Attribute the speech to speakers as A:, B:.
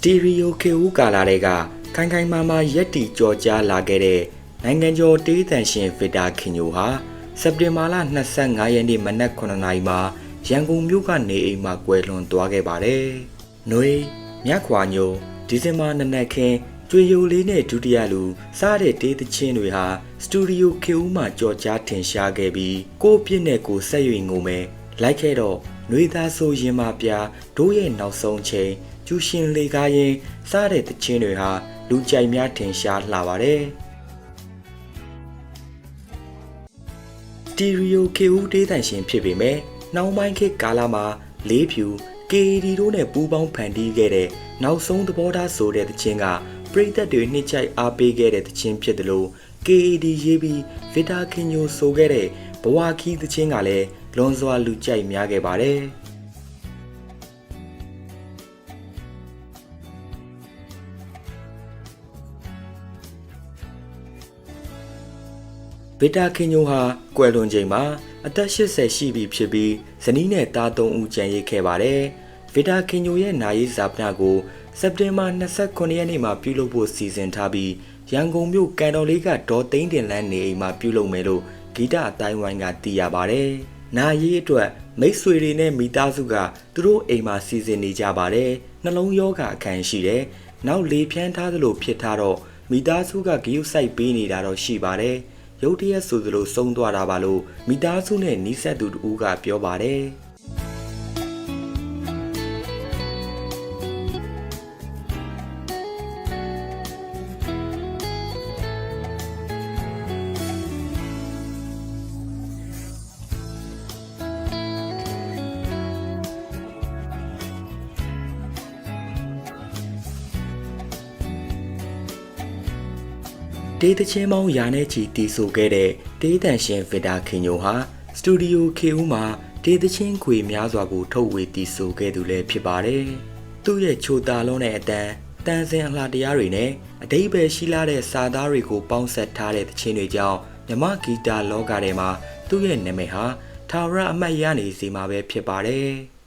A: Stereo KU ကာလာတွေကခိုင်ခိုင်မာမာရက်တီကြော်ကြားလာခဲ့တဲ့နိုင်ငံကျော်တေးသန့်ရှင်ဗစ်တာခင်ညိုဟာစက်တင်ဘာလ25ရက်နေ့မနက်9:00နာရီမှာရန်ကုန်မြို့ကနေအိမ်မှာကွယ်လွန်သွားခဲ့ပါတယ်။ຫນွေမြတ်ခွာညိုဒီဇင်ဘာနနက်ခင်းကျွေယိုလေးနဲ့ဒုတိယလူစားတဲ့တေးသချင်းတွေဟာစတူဒီယို KU မှာကြော်ကြားထင်ရှားခဲ့ပြီးကိုယ့်ပြစ်နဲ့ကိုယ်ဆက်ရွေငုံမယ်လိုက်ခဲ့တော့နှွေသားဆိုရင်မပြတို့ရဲ့နောက်ဆုံးချိန် ကျူရှင်လေကားရင်စားတဲ့တခြင်းတွေဟာလူကြိုက်များထင်ရှားလှပါတယ်တီရီယိုကေဦးဒေးတန်ရှင်ဖြစ်ပေမဲ့နှောင်းပိုင်းခေတ်ကာလမှာလေးဖြူ KD တို့နဲ့ပူးပေါင်းဖန်တီးခဲ့တဲ့နောက်ဆုံးသဘောထားဆိုတဲ့တခြင်းကပရိသတ်တွေနှစ်ချိုက်အားပေးခဲ့တဲ့တခြင်းဖြစ်တယ်လို့ KD ရေးပြီးဗီတာခင်ညိုဆိုခဲ့တဲ့ဘဝခီးတခြင်းကလည်းလွန်စွာလူကြိုက်များခဲ့ပါတယ်။ ဗီတာခင်ညိုဟာကွယ်လွန်ချိန်မှာအသက်80ရှိပြီဖြစ်ပြီးဇနီးနဲ့သား3ဦးကျန်ရစ်ခဲ့ပါတယ်။ဗီတာခင်ညိုရဲ့နာရေးဇာပနာကိုစက်တင်ဘာ29ရက်နေ့မှာပြုလုပ်ဖို့စီစဉ်ထားပြီးရန်ကုန်မြို့ကန်တော်လေးကဒေါ်သိန်းတင်လန်းနေအိမ်မှာပြုလုပ်မယ်လို့ဂီတအတိုင်းဝိုင်းကသိရပါတယ်။နာရေးအတွက်မိတ်ဆွေတွေနဲ့မိသားစုကသူတို့အိမ်မှာစီစဉ်နေကြပါတယ်။နှလုံးရောဂါအခန်းရှိတယ်။နောက်လေဖြန်းထားသလိုဖြစ်ထားတော့မိသားစုကဂရုစိုက်ပေးနေတာတော့ရှိပါတယ်။ ရုတ်တရက်ဆိုသလိုစုံသွားတာပါလို့မိသားစုနဲ့နီးစပ်သူတူကပြောပါတယ်။ ဒေးသချင်းမောင်းရာနဲ့ချီတီဆိုခဲ့တဲ့ဒေးတန်ရှင်ဗီတာခင်ညိုဟာစတူဒီယို KU မှာဒေးသချင်းခွေများစွာကိုထုတ်ဝေတီဆိုခဲ့သူလည်းဖြစ်ပါတယ်။သူ့ရဲ့ချိုတာလုံးတဲ့အတန်တန်စင်အလှတရားတွေနဲ့အတိပယ်ရှိလာတဲ့စာသားတွေကိုပေါင်းဆက်ထားတဲ့သချင်းတွေကြောင့်မြမဂီတာလောကထဲမှာသူ့ရဲ့နာမည်ဟာထာဝရအမှတ်ရနေစီမှာပဲဖြစ်ပါတယ်။